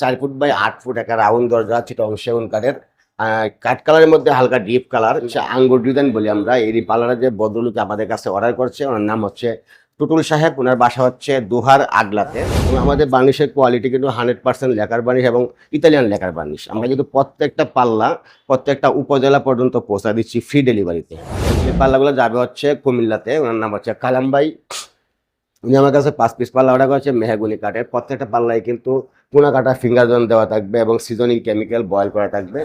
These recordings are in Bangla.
চার ফুট বাই আট ফুট একটা রাউন্ড দরজা চিটং সেগুন কাঠের। কাঠ কালারের মধ্যে হালকা ডিপ কালার আঙ্গুর ডিজাইন বলি আমরা। এই পার্লারের যে বদলুকে আমাদের কাছে অর্ডার করছে, ওনার নাম হচ্ছে টুটুল সাহেব। ওনার বাসা হচ্ছে দুহার আগলাতে। এবং আমাদের বার্নিশের কোয়ালিটি কিন্তু হান্ড্রেড পার্সেন্ট লেকার বার্নিশ এবং ইতালিয়ান লেকার বার্নিশ। আমরা কিন্তু প্রত্যেকটা পাল্লা, প্রত্যেকটা উপজেলা পর্যন্ত পৌঁছা দিচ্ছি ফ্রি ডেলিভারিতে এই পাল্লাগুলো যাবে হচ্ছে কুমিল্লাতে। ওনার নাম হচ্ছে কালামবাই। উনি আমার কাছে পাঁচ পিস পাল্লা অর্ডার করেছে মেহাগুনি কাঠের। প্রত্যেকটা পাল্লায় কিন্তু পোনা কাটা ফিঙ্গার জন দেওয়া থাকবে এবং সিজনিং কেমিক্যাল বয়েল করা থাকবে।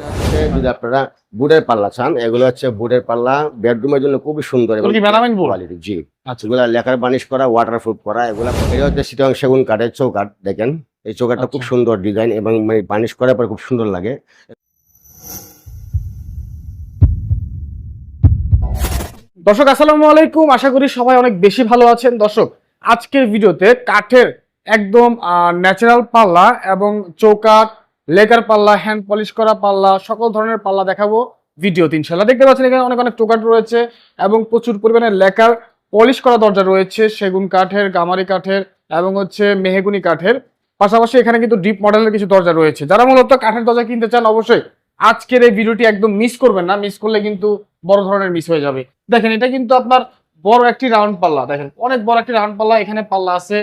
যদি আপনারা বুটের পাল্লা চান এগুলো হচ্ছে বুটের পাল্লা। বেডরুমের জন্য খুবই সুন্দর? কোয়ালিটি জি। এগুলো লেখার বানিশ করা ওয়াটার প্রুফ করা এগুলো এটা হচ্ছে সিটং সেগুন কাঠের চৌকাঠ দেখেন। এই চৌকাঠটা খুব আচ্ছা। সুন্দর ডিজাইন এবং মানে বানিশ করার পর খুব সুন্দর লাগে। দর্শক আসসালামু আলাইকুম। আশা করি সবাই অনেক বেশি ভালো আছেন। দর্শক আজকের ভিডিওতে কাঠের একদম ন্যাচারাল পাল্লা এবং চৌকাঠ, লেকার পাল্লা হ্যান্ড পলিশ করা পাল্লা, সকল ধরনের পাল্লা দেখাবো ভিডিওতে ইনশাল্লাহ দেখতে পাচ্ছেন এখানে অনেক অনেক চৌকাঠ রয়েছে এবং প্রচুর পরিমাণে লেকার পলিশ করা দরজা রয়েছে, সেগুন কাঠের, গামারি কাঠের এবং হচ্ছে মেহেগুনি কাঠের। পাশাপাশি এখানে কিন্তু ডিপ মডেলের কিছু দরজা রয়েছে। যারা মূলত কাঠের দরজা কিনতে চান, অবশ্যই আজকের এই ভিডিওটি একদম মিস করবেন না। মিস করলে কিন্তু বড় ধরনের মিস হয়ে যাবে। দেখেন, এটা কিন্তু আপনার বড় একটি রাউন্ড পাল্লা দেখেন অনেক বড় একটি রাউন্ড পাল্লা এখানে পাল্লা আছে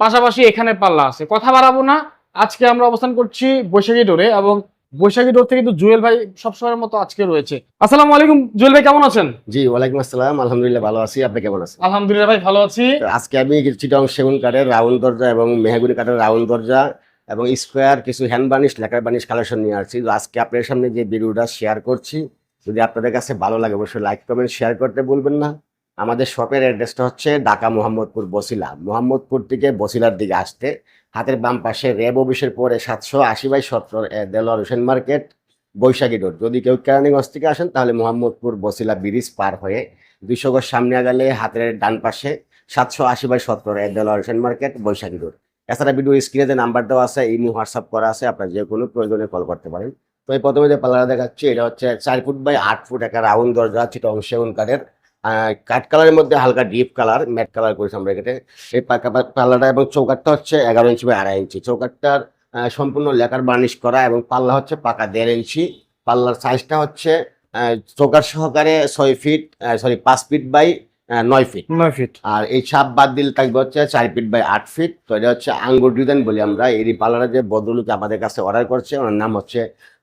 পাশাপাশি এখানে পাল্লা আছে। কথা বাড়াবো না আজকে আমরা অবস্থান করছি বৈশাখী ডোরে এবং বৈশাখী ডোর থেকে কিন্তু জুয়েল ভাই সবসময়ের মতো আজকে রয়েছে। আসসালামু আলাইকুম জুয়েল ভাই কেমন আছেন? জি ওয়ালাইকুম আসসালাম আলহামদুলিল্লাহ ভালো আছি আপনি কেমন আছেন? আলহামদুলিল্লাহ ভাই ভালো আছি। আজকে আমি চিটং সেগুন কাঠের রাউন্ড দরজা এবং মেহাগুনি কাঠের রাউন্ড দরজা এবং স্কোয়ার কিছু hand varnish lacquer varnish collection নিয়ে আসছি। আজকে আপনাদের সামনে যে ভিডিওটা শেয়ার করছি যদি আপনাদের কাছে ভালো লাগে অবশ্যই লাইক কমেন্ট শেয়ার করতে বলবেন না। আমাদের শপের অ্যাড্রেসটা হচ্ছে ঢাকা মোহাম্মদপুর বসিলা। মোহাম্মদপুর থেকে বসিলার দিকে আসতে হাতের বাম পাশে র্যাব অফিসের পরে সাতশো আশি বাই সত্তর দেলোয়ার হোসেন মার্কেট, বৈশাখী রোড। যদি কেউ কেরানীগঞ্জ থেকে আসেন তাহলে মোহাম্মদপুর বসিলা ব্রিজ পার হয়ে দুইশো গজ সামনে গেলে হাতের ডান পাশে সাতশো আশি বাই সত্তর দেলোয়ার হোসেন মার্কেট, বৈশাখী রোড। এছাড়া ভিডিও স্ক্রিনে যে নাম্বার দেওয়া আছে, ইমো, হোয়াটসঅ্যাপ করা আছে, আপনার যে কোনো প্রয়োজনে কল করতে পারেন। তো এই প্রথমে যে পাল্লাটা দেখাচ্ছি, এটা হচ্ছে চার ফুট বাই আট ফুট একটা রাউন্ড দরজা চিটং সেগুন কাঠের। কাঠ কালারের মধ্যে হালকা ডিপ কালার ম্যাট কালার করেছি আমরা এখানে এই পাকা পাল্লাটা এবং চৌকাঠটা হচ্ছে এগারো ইঞ্চি বাই আড়াই ইঞ্চি। চৌকাঠটার আহ, সম্পূর্ণ লেকার বার্নিশ করা এবং পাল্লা হচ্ছে পাকা দেড় ইঞ্চি। পাল্লার সাইজটা হচ্ছে চৌকাঠ সহকারে ছয় ফিট সরি পাঁচ ফিট বাই নয় ফিট। নয় ফিট। আর এই ছাপ বাদ দিলে থাকবে হচ্ছে চার ফিট বাই আট ফিট। তো এটা হচ্ছে আঙ্গুর ডিজাইন বলি আমরা। এই পার্লারের যে বদলুকে আমাদের কাছে অর্ডার করছে ওনার নাম হচ্ছে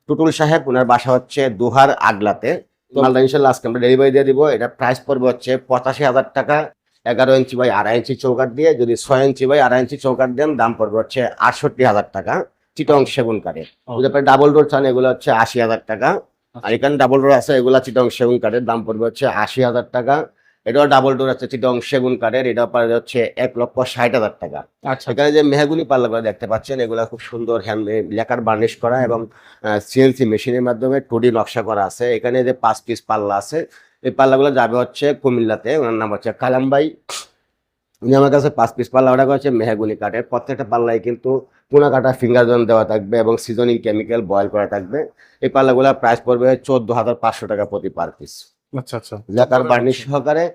টুটুল সাহেব। ওনার বাসা হচ্ছে দুহার আগলাতে। মালদা ইনশাল্লাহ আজকে আমরা ডেলিভারি দিয়ে দিব। এটা প্রাইস পড়বে হচ্ছে পঁচাশি হাজার টাকা। এগারো ইঞ্চি বাই আড়াই ইঞ্চি চৌকাট দিয়ে যদি ছয় ইঞ্চি বাই আড়াই ইঞ্চি চৌকাট দেন দাম পড়বে হচ্ছে আটষট্টি হাজার টাকা চিটং সেগুন কাঠের। তারপরে ডাবল ডোর চান এগুলো হচ্ছে আশি হাজার টাকা। আর এখানে ডাবল ডোর আছে এগুলো চিটং সেগুন কাঠের দাম পড়বে হচ্ছে আশি হাজার টাকা। এটাও ডাবল ডোর আছে চিটং সেগুন কাঠের এটা পড়বে হচ্ছে এক লক্ষ ষাট হাজার টাকা। আচ্ছা। এখানে যে মেহাগুনি পাল্লাগুলো দেখতে পাচ্ছেন এগুলো খুব সুন্দর হ্যান্ড লেখার বার্নিশ করা এবং সিএনসি মেশিনের মাধ্যমে টুডি নকশা করা আছে। এখানে যে পাঁচ পিস পাল্লা আছে এই পাল্লাগুলো যাবে হচ্ছে কুমিল্লাতে ওনার নাম হচ্ছে কালামবাই। উনি আমার কাছে পাঁচ পিস পাল্লা অর্ডার করেছে মেহাগুনি কাঠের। প্রত্যেকটা পাল্লায় কিন্তু পোনা কাটা ফিঙ্গার জন দেওয়া থাকবে এবং সিজনিং কেমিক্যাল বয়েল করা থাকবে। এই পাল্লাগুলোর প্রাইস পড়বে চোদ্দ হাজার পাঁচশো টাকা প্রতি পার পিস আচ্ছা আচ্ছা। লেকার বার্নিশ সহকারে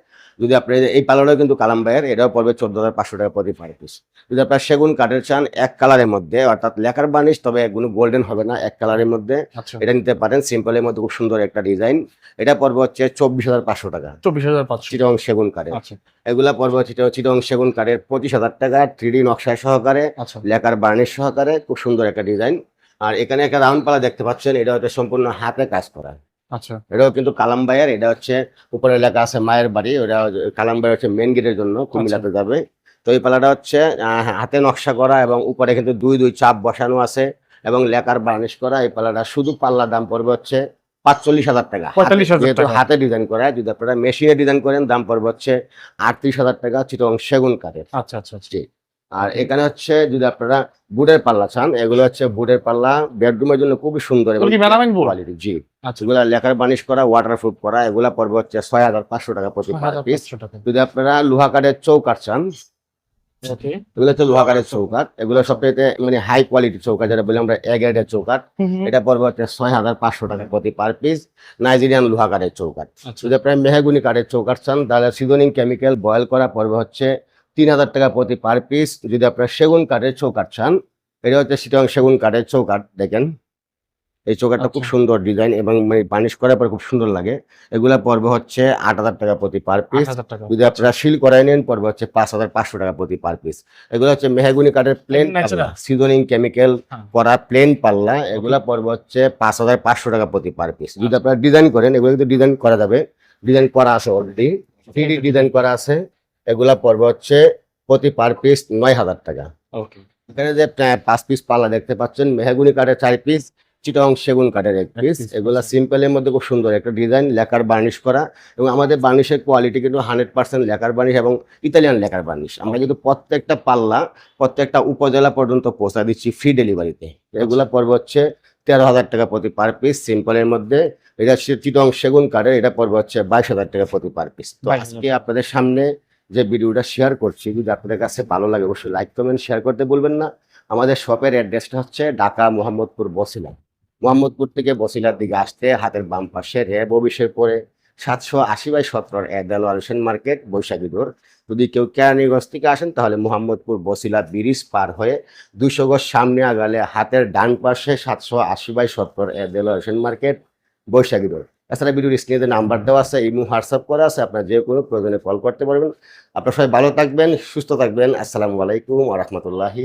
যদি আপনি এই পার্লারও কিন্তু কালাম ভাইয়ের এটাও পড়বে চোদ্দ হাজার পাঁচশো টাকা প্রতি পার পিস যদি আপনার সেগুন কাঠের চান এক কালারের মধ্যে অর্থাৎ লেকার বার্নিশ তবে কোনো গোল্ডেন হবে না এক কালারের মধ্যে। আচ্ছা। এটা নিতে পারেন সিম্পলের মধ্যে খুব সুন্দর একটা ডিজাইন এটা পড়বে হচ্ছে চব্বিশ হাজার পাঁচশো টাকা। চব্বিশ হাজার পাঁচশো। চিরং সেগুন কাঠের। আচ্ছা। এগুলা পড়বে হচ্ছে চিরং সেগুন কাঠের পঁচিশ হাজার টাকা থ্রি নকশা সহকারে আচ্ছা। লেকার বার্নিশ সহকারে খুব সুন্দর একটা ডিজাইন আর এখানে একটা রাউন্ড পালা দেখতে পাচ্ছেন এটা হচ্ছে সম্পূর্ণ হাতে কাজ করা। আচ্ছা। এটাও কিন্তু কালামবাইয়ের এটা হচ্ছে উপরে লেখা আছে মায়ের বাড়ি ওটা কালামবাই হচ্ছে মেন গেটের জন্য কুমিল্লাতে যাবে। তো এই পালাটা হচ্ছে আহ, হাতে নকশা করা এবং উপরে কিন্তু দুই দুই চাপ বসানো আছে এবং লেখার বার্নিশ করা। এই পালাটা শুধু পাল্লার দাম পড়বে হচ্ছে পাঁচচল্লিশ হাজার টাকা। যেহেতু হাতে ডিজাইন করা যদি আপনারা মেশিনে ডিজাইন করেন দাম পড়বে হচ্ছে আটত্রিশ হাজার টাকা চিটং সেগুন কাঠের আচ্ছা আচ্ছা আচ্ছা। জি। আর এখানে হচ্ছে যদি আপনারা বুটের পাল্লা চান এগুলো হচ্ছে বুটের পাল্লা বেডরুমের জন্য খুবই সুন্দর? কোয়ালিটি জি। আচ্ছা। লেখার বানিশ করা ওয়াটার প্রুফ করা এগুলা পড়বে হচ্ছে ছয় হাজার পাঁচশো টাকা প্রতি পিস যদি আপনারা লোহা কাঠের চৌকাঠ চান এগুলো হচ্ছে লোহা কাঠের চৌকাঠ। এগুলো সবচেয়ে মানে হাই কোয়ালিটি চৌকাঠ যেটা বলি আমরা এ গ্রেডের চৌকাঠ এটা পড়বে হচ্ছে ছয় হাজার পাঁচশো টাকা প্রতি পার পিস নাইজেরিয়ান লোহা কাঠের চৌকাঠ। আচ্ছা। যদি আপনারা মেহাগুনি কাঠের চৌকাঠ চান তাহলে সিজনিং কেমিক্যাল বয়েল করা পড়বে হচ্ছে তিন হাজার টাকা প্রতি পার পিস যদি আপনারা সেগুন কাঠের চৌকাঠ চান এটা হচ্ছে সিটং সেগুন কাঠের চৌকাঠ দেখেন। এই চৌকাঠটা খুব আচ্ছা। সুন্দর ডিজাইন এবং মানে বানিশ করার পর খুব সুন্দর লাগে। এগুলা পড়বে হচ্ছে আট হাজার টাকা প্রতি পার পিস যদি আপনারা শিল করাই নেন পড়বে হচ্ছে পাঁচ হাজার পাঁচশো টাকা প্রতি পার পিস এগুলো হচ্ছে মেহাগুনি কাঠের প্লেন? Seasoning chemical. করা প্লেন পাল্লা। এগুলা পড়বে হচ্ছে পাঁচ হাজার পাঁচশো টাকা প্রতি পার পিস যদি আপনারা ডিজাইন করেন এগুলো কিন্তু ডিজাইন করা যাবে। ডিজাইন করা আছে অলরেডি থ্রি ডিজাইন করা আছে। এগুলা পড়বে হচ্ছে প্রতি পার পিস নয় হাজার টাকা। এখানে যে পাঁচ পিস পাল্লা দেখতে পাচ্ছেন মেহাগুনি কাঠের চার পিস চিটং সেগুন কাঠের এক পিস এগুলা। সিম্পলের মধ্যে খুব সুন্দর একটা ডিজাইন লেকার বার্নিশ করা। এবং আমাদের বার্নিশের কোয়ালিটি কিন্তু হান্ড্রেড পার্সেন্ট লেকার বার্নিশ এবং ইতালিয়ান লেকার বার্নিশ আমরা কিন্তু প্রত্যেকটা পাল্লা প্রত্যেকটা উপজেলা পর্যন্ত পৌঁছা দিচ্ছি ফ্রি ডেলিভারিতে এগুলা পর্ব হচ্ছে তেরো হাজার টাকা প্রতি পার পিস সিম্পলের মধ্যে। এটা হচ্ছে চিটং সেগুন কাঠের এটা পর্ব হচ্ছে বাইশ হাজার টাকা প্রতি পার পিস তো আজকে আপনাদের সামনে যে ভিডিওটা শেয়ার করছি, যদি আপনাদের কাছে ভালো লাগে, অবশ্যই লাইক কমেন্ট শেয়ার করতে বলবেন না। আমাদের শপের অ্যাড্রেসটা হচ্ছে ঢাকা মোহাম্মদপুর বসিলা। মোহাম্মদপুর থেকে বসিলার দিকে আসতে হাতের বাম পাশে র্যাব অফিসের পরে সাতশো আশি বাই সতেরোর এদাল আলসেন মার্কেট, বৈশাখী দোর যদি কেউ কেরানীগঞ্জ থেকে আসেন, তাহলে মোহাম্মদপুর বসিলা ব্রিজ পার হয়ে দুশো গজ সামনে আগালে হাতের ডান পাশে সাতশো আশি বাই সতেরোর এদাল আলসেন মার্কেট, বৈশাখী দোর এছাড়া ভিডিওর স্ক্রিনে নাম্বার দেওয়া আছে, ইমো, হোয়াটসঅ্যাপ করা আছে, আপনার যে কোনো প্রয়োজনে কল করতে পারবেন। আপনার সবাই ভালো থাকবেন, সুস্থ থাকবেন। আসসালামু আলাইকুম আ রহমতুল্লাহি